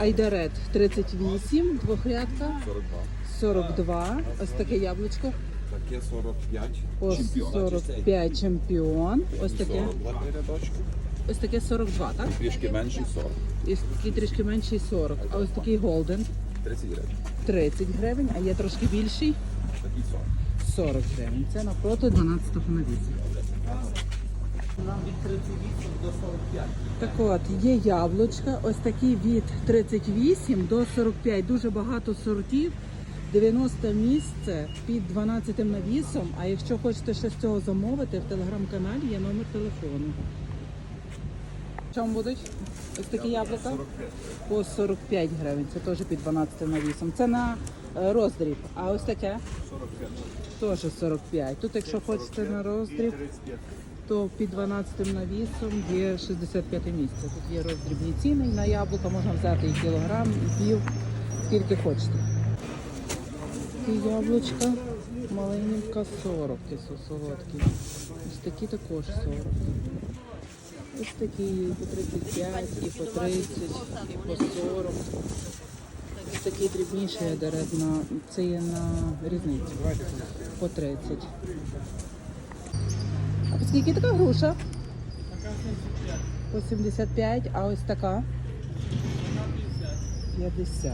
Айдарет 38, двохрядка 42. 42. Ось таке яблучко Таке 45. по Чемпіон. 45 чемпіон. Ось таке, 42 рядочки. ось таке 42, так? Трішки менший 40. І такий трішки менший 40. А ось такий голден 30 гривень. 30 гривень, а є трошки більший Такий 40. 40 гривень. Це напроти 12-го навісу. Так от, є яблучка, ось такі від 38 до 45, дуже багато сортів. 90 місце під 12 навісом. А якщо хочете ще з цього замовити, в телеграм-каналі є номер телефону. Чому будуть? Ось такі яблука? По 45 гривень. Це теж під 12 навісом. Це на е, роздріб. А ось таке? 45. Теж 45. Тут, якщо хочете на роздріб, то під 12 навісом є 65 місце. Тут є роздрібні ціни на яблука, можна взяти і кілограм, і пів, скільки хочете. Такі яблучка, маленька 40, ті со- солодкі. Ось такі також 40. Ось такі і по 35, і по 30, і по 40. Ось такі дрібніші дарет це є на різницю. По 30. А скільки така груша? По 75, а ось така? 50. 50.